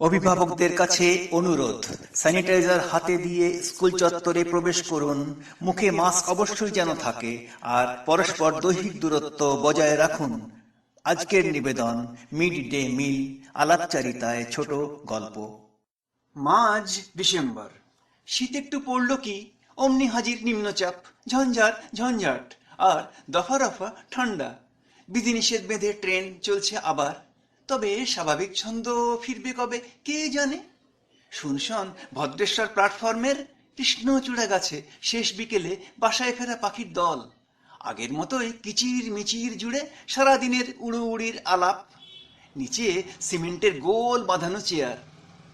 অভিভাবকদের কাছে অনুরোধ, স্যানিটাইজার হাতে দিয়ে স্কুল চত্বরে প্রবেশ করুন, মুখে মাস্ক অবশ্যই যেন থাকে, আর পরস্পর দৈহিক দূরত্ব বজায় রাখুন। আজকের নিবেদন মিড ডে মিল, আলাপচারিতায় ছোট গল্প। মাঝ ডিসেম্বর। শীত একটু পড়ল কি? অমনি হাজির নিম্নচাপ ঝঞ্ঝাট ঝঞ্ঝাট, আর দফা রফা ঠান্ডা। বিধিনিষেধ বেঁধে ট্রেন চলছে আবার। তবে স্বাভাবিক ছন্দ ফিরবে কবে, কে জানে? শুনশন ভদ্রেশ্বর প্ল্যাটফর্মের কৃষ্ণচূড়া গাছে শেষ বিকেলে বাসায় ফেরা পাখির দল। আগের মতোই কিচির মিচির জুড়ে সারাদিনের উড়ো উড়ির আলাপ। নিচে সিমেন্টের গোল বাঁধানো চেয়ার।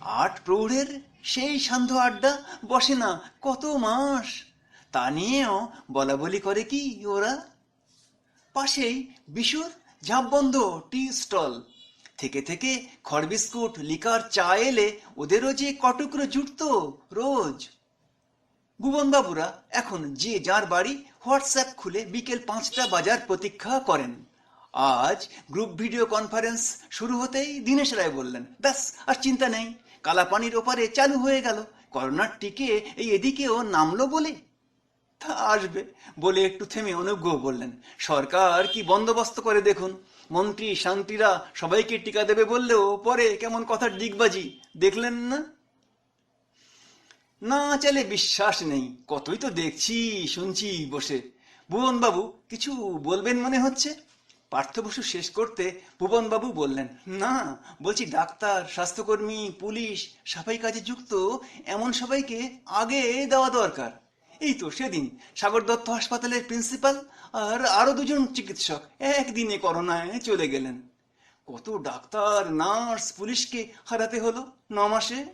আট প্রৌঢ়ের সেই সান্ধ্য আড্ডা বসে না কত মাস? তা নিয়েও বলা বলি করে কি ওরা? পাশেই বিশুর ঝাঁপবন্ধ টি স্টল। থেকে থেকে খড় বিস্কুট, লিকার, চা এলে ওদেরও যে কটুকরো জুটতো রোজ। ভুবনবাবুরা এখন যে যার বাড়ি হোয়াটসঅ্যাপ খুলে বিকেল পাঁচটা বাজার প্রতীক্ষা করেন। আজ গ্রুপ ভিডিও কনফারেন্স শুরু হতেই দীনেশ রায় বললেন, ব্যাস, আর চিন্তা নেই, কালাপানির ওপারে চালু হয়ে গেল, করোনার টিকে এই এদিকেও নামলো বলে? তা আসবে, বলে একটু থেমে অনুজ্ঞ বললেন সরকার কি বন্দোবস্ত করে দেখুন মন্ত্রী, শান্তিরা সবাইকে টিকা দেবে বললেও পরে কেমন কথার ডিগবাজি, দেখলেন না? না চলে বিশ্বাস নেই, কতই তো দেখছি, শুনছি বসে। ভুবনবাবু, কিছু বলবেন মনে হচ্ছে? পার্থ বসু শেষ করতে ভুবনবাবু বললেন, না, বলছি ডাক্তার, স্বাস্থ্যকর্মী, পুলিশ, সাফাই কাজে যুক্ত, এমন সবাইকে আগে দেওয়া দরকার। এই তো সেদিন সাগর দত্ত হাসপাতালের প্রিন্সিপাল আর আরও দুজন চিকিৎসক একদিনে করোনায় চলে গেলেন। কত ডাক্তার, নার্স, পুলিশকে হারাতে হলো ন মাসে?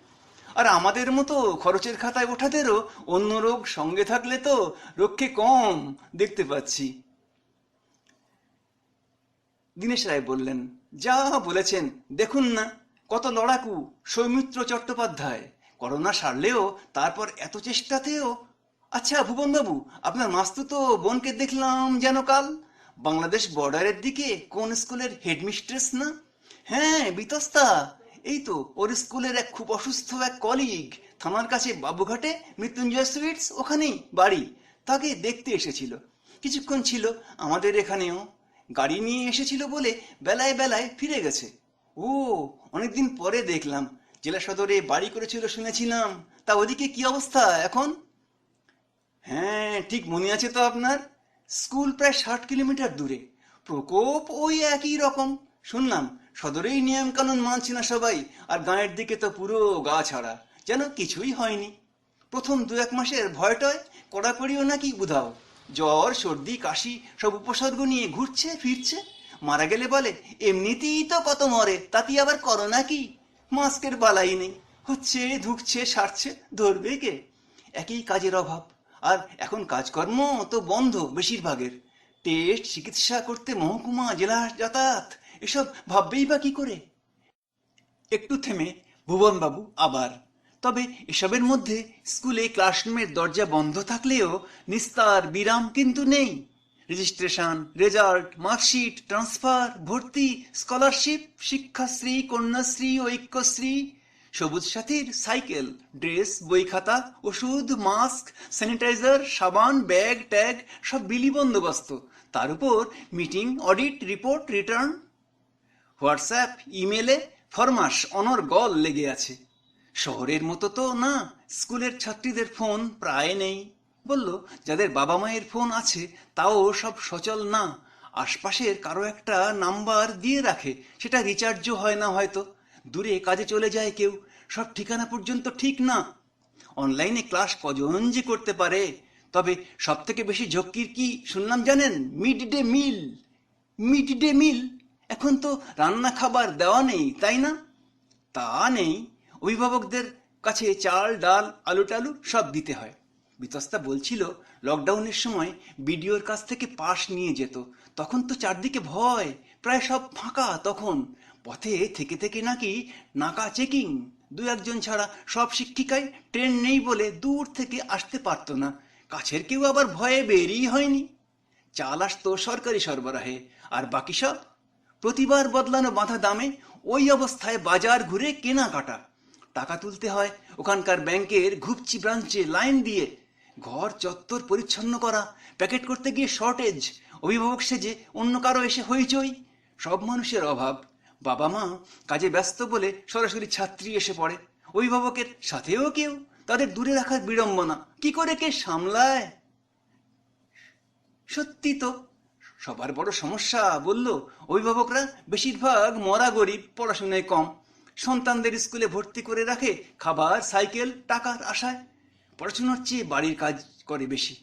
আর আমাদের মতো খরচের খাতায় ওঠাদেরও অন্য রোগ সঙ্গে থাকলে তো রক্ষে কম দেখতে পাচ্ছি। দীনেশ রায় বললেন, যা বলেছেন, দেখুন না, কত লড়াকু সৌমিত্র চট্টোপাধ্যায়। করোনা সারলেও তারপর এত চেষ্টাতেও আচ্ছা ভুবনবাবু আপনার মাস্তু তো বোনকে দেখলাম যেন কাল। বাংলাদেশ বর্ডারের দিকে কোন স্কুলের হেডমিস্ট্রেস না? হ্যাঁ বিতস্তা। এই তো, ওর স্কুলের এক খুব অসুস্থ এক কলিগ। থানার কাছে বাবুঘাটে মৃত্যুঞ্জয় সুইটস ওখানেই, বাড়ি। তাকে দেখতে এসেছিল। কিছুক্ষণ ছিল আমাদের এখানেও। গাড়ি নিয়ে এসেছিল বলে বেলায় বেলায় ফিরে গেছে। ও, অনেকদিন পরে দেখলাম। জেলা সদরে বাড়ি করেছিল শুনেছিলাম। তা ওদিকে কি অবস্থা এখন? হ্যাঁ ঠিক মনে আছে তো আপনার? স্কুল প্রায় ষাট কিলোমিটার দূরে। প্রকোপ ওই একই রকম। শুনলাম, সদরেই নিয়ম কানুন মানছে না সবাই, আর গাঁয়ের দিকে তো পুরো গা ছাড়া। যেন কিছুই হয়নি। প্রথম দু এক মাসের ভয়টয়, কড়াকড়িও নাকি বুধাও জ্বর, সর্দি, কাশি, সব উপসর্গ নিয়ে ঘুরছে, ফিরছে। মারা গেলে বলে, এমনিতেই তো কত মরে, তাতে আবার করোনা কি? মাস্কের বালাই নেই। হচ্ছে, ধুকছে, সারছে, ধরবে কে? একই কাজের অভাব। আর এখন কাজকর্ম তো বন্ধ বেশিরভাগের। টেস্ট, চিকিৎসা করতে মহকুমা, জেলা যাতায়াত, এসব ভাববেই বা কি করে? একটু থেমে ভুবনবাবু আবার। তবে এসবের মধ্যে স্কুলে ক্লাসরুমের দরজা বন্ধ থাকলেও নিস্তার বিরাম কিন্তু নেই। রেজিস্ট্রেশন, রেজাল্ট, মার্কশিট, ট্রান্সফার, ভর্তি, স্কলারশিপ, শিক্ষাশ্রী, কন্যাশ্রী, ঐক্যশ্রী সবুজ সাথীর সাইকেল, ড্রেস বই খাতা ওষুধ, মাস্ক, স্যানিটাইজার, সাবান, ব্যাগ, ট্যাগ, সব বিলি বন্দোবস্ত। তার উপর meeting, audit, report, return, WhatsApp, ইমেলে ফরমাস অনর্গল লেগে আছে। শহরের মতো তো না, স্কুলের ছাত্রীদের ফোন প্রায় নেই। বলল, যাদের বাবা মায়ের ফোন আছে, তাও সব সচল না। আশপাশের কারও একটা নাম্বার দিয়ে রাখে, সেটা রিচার্জও হয় না হয়তো। দূরে কাজে চলে যায় কেউ। সব ঠিকানা পর্যন্ত ঠিক না। অনলাইনে ক্লাস কজন যে করতে পারে? তবে সব থেকে বেশি ঝক্কির কি শুনলাম জানেন? Mid day meal. Mid day meal. এখন তো রান্না খাবার দেওয়া নেই, তাই না? তা নেই। অভিভাবকদের কাছে চাল, ডাল, আলু টালু সব দিতে হয়। বিতস্তা বলছিল লকডাউনের সময় বিডিওর কাছ থেকে পাস নিয়ে যেত। তখন তো চারদিকে ভয়। প্রায় সব ফাঁকা তখন। পথে থেকে থেকে নাকি নাকা চেকিং। দু একজন ছাড়া সব শিক্ষিকাই ট্রেন নেই বলে দূর থেকে আসতে পারতো না। কাছের কেউ আবার ভয়ে বেরিয়ে হয়নি। চাল আসতো সরকারি সরবরাহে, আর বাকি সব? প্রতিবার বদলানো বাঁধা দামে ওই অবস্থায় বাজার ঘুরে কেনাকাটা। টাকা তুলতে হয় ওখানকার ব্যাংকের ঘুপচি ব্রাঞ্চে লাইন দিয়ে। ঘর চত্বর পরিচ্ছন্ন করা, প্যাকেট করতে গিয়ে শর্টেজ, অভিভাবক সেজে অন্য কারও এসে হইচই। সব মানুষের অভাব। বাবা মা কাজে ব্যস্ত বলে সরাসরি ছাত্রী এসে পড়ে। অভিভাবকের সাথেও কেউ, তাদের দূরে রাখার বিড়ম্বনা, কি করে কে সামলায়? সত্যি তো, সবার বড় সমস্যা, বলল, অভিভাবকরা বেশিরভাগ মরা গরিব, পড়াশোনায় কম। সন্তানদের স্কুলে ভর্তি করে রাখে খাবার, সাইকেল, টাকার আশায়। পড়াশোনার চেয়ে বাড়ির কাজ করে বেশি।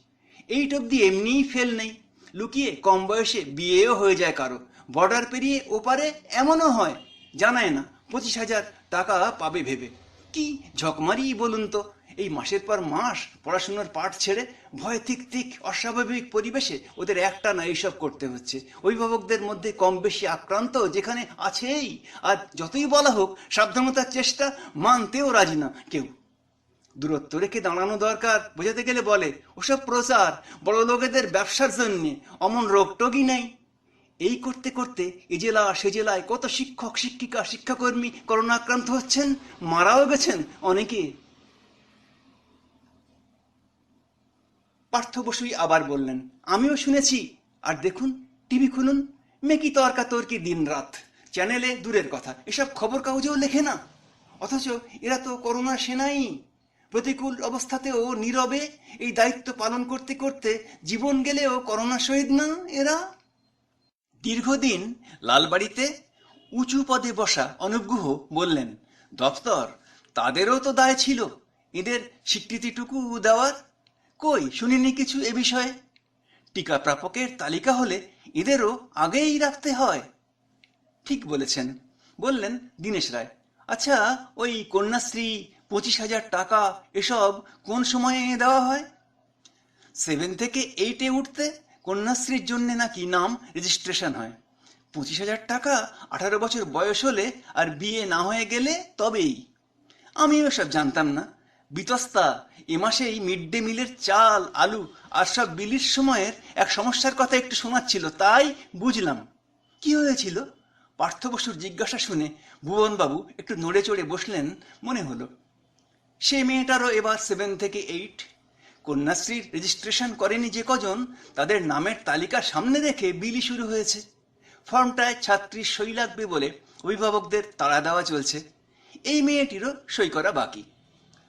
এইট অব্দি এমনিই ফেল নেই। লুকিয়ে কম বয়সে বিয়েও হয়ে যায় কারও। বর্ডার পেরিয়ে ওপারে এমনও হয়, জানায় না, পঁচিশ হাজার টাকা পাবে ভেবে। কি ঝকমারি বলুন তো, এই মাসের পর মাস পড়াশোনার পাঠ ছেড়ে ভয় তিক তিক অস্বাভাবিক পরিবেশে ওদের একটা না এইসব করতে হচ্ছে। অভিভাবকদের মধ্যে কম বেশি আক্রান্ত যেখানে আছেই, আর যতই বলা হোক, সাবধানতার চেষ্টা মানতেও রাজি না কেউ। দূরত্ব রেখে দাঁড়ানো দরকার, বোঝাতে গেলে বলে, ওসব প্রচার বড় লোকেদের ব্যবসার জন্যে, অমন রোগটোগই নেই। এই করতে করতে এ জেলা সে জেলায় কত শিক্ষক, শিক্ষিকা, শিক্ষাকর্মী করোনা আক্রান্ত হচ্ছেন, মারাও গেছেন অনেকে। পার্থ বসুই আবার বললেন, আমিও শুনেছি। আর দেখুন, টিভি খুলুন। মেকি তর্কা তর্কি দিন রাত। চ্যানেলে দূরের কথা। এসব খবর কাগজেও লেখে না। অথচ এরা তো করোনা সেনাই। প্রতিকূল অবস্থাতেও নীরবে। এই দায়িত্ব পালন করতে করতে জীবন গেলেও করোনা শহীদ না এরা? দীর্ঘদিন লালবাড়িতে উঁচু পদে বসা অনুপ গুহ বললেন, দপ্তর, তাদেরও তো দায় ছিল। এদের স্বীকৃতিটুকু দেওয়ার? কই, শুনিনি কিছু এ বিষয়ে? টিকা প্রাপকের তালিকা হলে এদেরও আগেই রাখতে হয়। ঠিক বলেছেন। বললেন দীনেশ রায়। আচ্ছা ওই কন্যাশ্রী, পঁচিশ হাজার টাকা, এসব কোন সময়ে দেওয়া হয়? সেভেন থেকে এইটে উঠতে কন্যাশ্রীর জন্য নাকি নাম রেজিস্ট্রেশন হয়। পঁচিশ হাজার টাকা, আঠারো বছর বয়স হলে আর বিয়ে না হয়ে গেলে তবেই। আমি ওসব জানতাম না। বিতস্তা, এ মাসেই মিড ডে মিলের চাল, আলু আর সব বিলির সময়ের এক সমস্যার কথা একটু শোনাচ্ছিল, তাই বুঝলাম। কি হয়েছিল? পার্থ বসুর জিজ্ঞাসা শুনে ভুবনবাবু একটু নড়ে চড়ে বসলেন, মনে হলো। সে মেয়েটারও এবার সেভেন থেকে এইট কন্যাশ্রীর রেজিস্ট্রেশন করেনি যে কজন, তাদের নামের তালিকা সামনে রেখে বিলি শুরু হয়েছে। ফর্মটায় ছাত্রীর সই লাগবে বলে অভিভাবকদের তাড়া দেওয়া চলছে। এই মেয়েটিরও সই করা বাকি।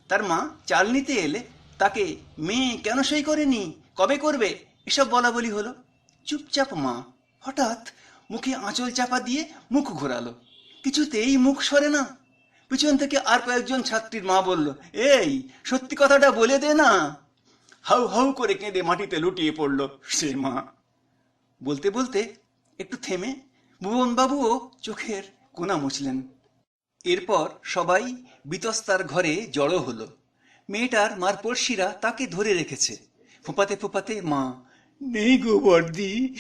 তার মা চাল নিতে এলে তাকে, মেয়ে, কেন সই করেনি? কবে করবে? এসব বলা বলি হলো। চুপচাপ মা হঠাৎ মুখে আঁচল চাপা দিয়ে মুখ ঘোরালো। কিছুতেই মুখ সরে না। পিছন থেকে আর কয়েকজন ছাত্রীর মা বলল, এই, সত্যি কথাটা বলে দে না। হাউ হাউ করে কেঁদে মাটিতে লুটিয়ে পড়ল সে মা। বলতে বলতে একটু থেমে ভুবনবাবুও চোখের কোনা মুছলেন। এরপর সবাই বিতস্তার ঘরে জড়ো হলো। মেয়েটার মার পড়শিরা তাকে ধরে রেখেছে। ফোপাতে ফোপাতে মা, নেই গো বর্দি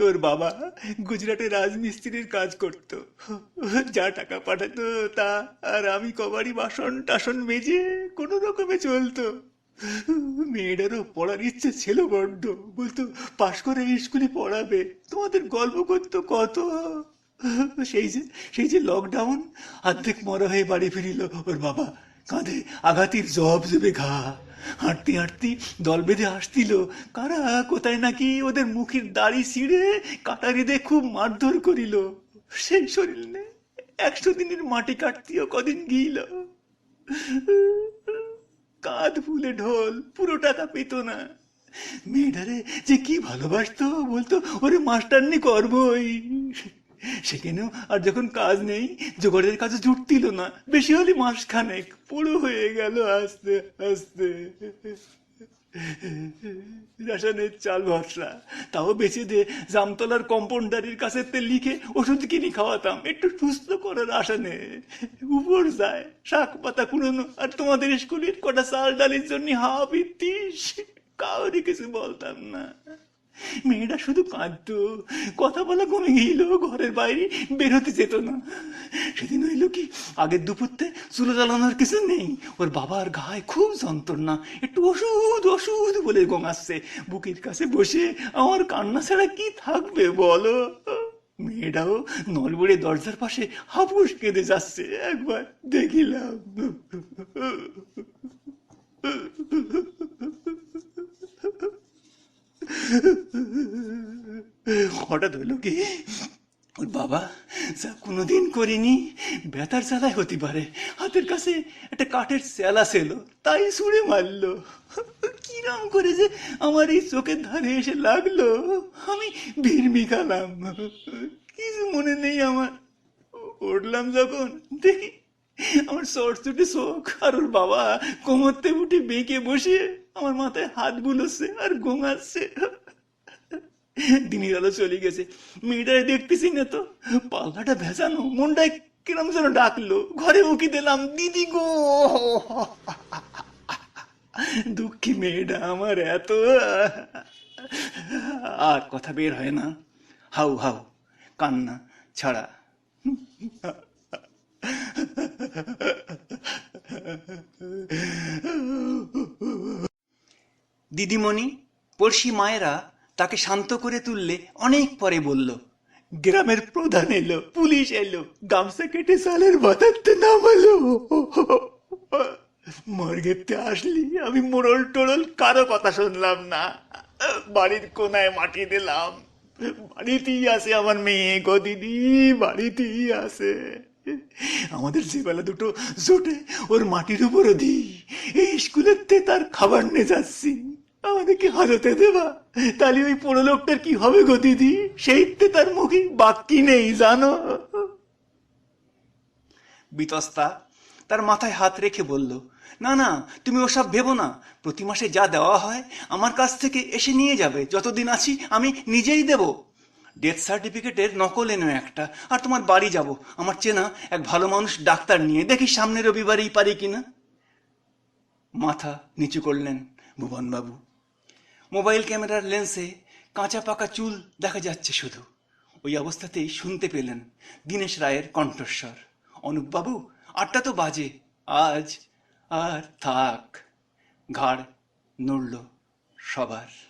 ওর বাবা গুজরাটে রাজমিস্ত্রির কাজ করত। যা টাকা পাঠাতো তা আর আমি কবারই বাসন টাসন মেজে কোনো রকমে চলতো। মেয়েটারও পড়ার ইচ্ছে ছিল বড্ড। বলতো, পাশ করে স্কুলে পড়াবে। তোমাদের গল্প করতো কত? সেই যে সেই যে লকডাউন অর্ধেক মরা হয়ে বাড়ি ফিরিল ওর বাবা। কাঁধে আঘাতির জব দেবে ঘা। হাঁটতে হাঁটতে দল বেঁধে আসছিল। কারা? কোথায় নাকি ওদের মুখের দাড়ি ছিঁড়ে কাটারিদে খুব মারধর করিল? সেই শরীর নে, একশো দিনের মাটি কাটতিও কদিন গিল কাঁধ ফুলে ঢোল, পুরো টাকা পেত না। মেয়েটারে যে কি ভালোবাসতো বলতো, ওরে মাস্টারনি করবই। সেখানেও আর যখন কাজ নেই, জোগাড়ের কাজে জুটতিল না। বেশি হলে মাস খানেক পুরো হয়ে গেল আস্তে আস্তে। রেশনের চাল ভরসা তাও বেঁচে দিয়ে জামতলার কম্পাউন্ডারির কাছে লিখে ওষুধ কিনে খাওয়াতাম। একটু সুস্থ করার আশা উপর যায়, শাক পাতা কুড়ানো, আর তোমাদের স্কুলের কটা চাল ডালের জন্য হাওয়া পিত্তিস কাউরি কিছু বলতাম না। মেয়েটা শুধু কাঁদতো। কথা বলা কমে গেল, ঘরের বাইরে বেরোতে যেত না। সেদিন হইল কি, আগের দুপুরতে চুলো জ্বালানোর কিছু নেই। ওর বাবার গায়ে খুব যন্ত্রণা, একটু ওষুধ ওষুধ বলে গঙাচ্ছে বুকের কাছে বসে আমার কান্না ছাড়া কি থাকবে বলো? মেয়েটাও নলবড়ে দরজার পাশে হাপুস কেঁদে যাচ্ছে। একবার দেখিলাম। হঠাৎ হলো কি? ওর বাবা যা কোনোদিন করিনি বেতার চালায় হতে পারে। হাতের কাছে একটা কাঠের চেলা সেলো তাই ছুঁড়ে মারলো। কিরম করে যে আমার এই চোখের ধারে এসে লাগল? আমি ভিড়মি খালাম কিছু মনে নেই আমার। উঠলাম যখন, দেখি আমার সরচুটে চোখ আর ওর বাবা কোমরতে উঠে বেঁকে বসে আমার মাথায় হাত বুলোচ্ছে আর গোঙাচ্ছে দিনের আলো চলে গেছে। মেয়েটারে দেখতেছি না তো। পাল্লাটা ভেজানো মনটায় কিরম যেন ডাকলো। ঘরে উকি দিলাম, দিদি গো! দুঃখী মেয়েটা আমার এত। আর কথা বের হয় না। হাউ হাউ, কান্না ছাড়া। দিদিমণি, পড়শি মায়েরা তাকে শান্ত করে তুললে অনেক পরে বলল, গ্রামের প্রধান এলো, পুলিশ এলো, গামছা কেটে সালের বাতাতে নামালো। মর্গেতে আসলি, আমি মোড়ল টোড়ল কারও কথা শুনলাম না। বাড়ির কোনায় মাটি দিলাম। বাড়িতেই আছে আমার মেয়ে গো দিদি, বাড়িতেই আছে। আমাদের যেবেলা দুটো জোটে ওর মাটির উপরও দিই এই স্কুলের তার খাবার নিয়ে যাচ্ছি। আমাদেরকে হারতে দেবা। তাহলে ওই পোড়ো লোকটার কি হবে গো দিদি? সেইতে তার মুখে বাক্যি নেই, জানো? বিতস্তা তার মাথায় হাত রেখে বলল, না না, তুমি ওসব ভেবো না। প্রতি মাসে যা দেওয়া হয় আমার কাছ থেকে এসে নিয়ে যাবে। যতদিন আছি আমি নিজেই দেব। ডেথ সার্টিফিকেটের নকল এনো একটা, আর তোমার বাড়ি যাব। আমার চেনা এক ভালো মানুষ ডাক্তার নিয়ে। দেখি সামনে রবিবারেই পারি কিনা? মাথা নিচু করলেন ভুবনবাবু। মোবাইল ক্যামেরার লেন্সে কাঁচা পাকা চুল দেখা যাচ্ছে শুধু। ওই অবস্থাতেই শুনতে পেলেন দীনেশ রায়ের কণ্ঠস্বর। অনুপবাবু, আটটা তো বাজে। আজ আর থাক। ঘাড় নড়ল সবার।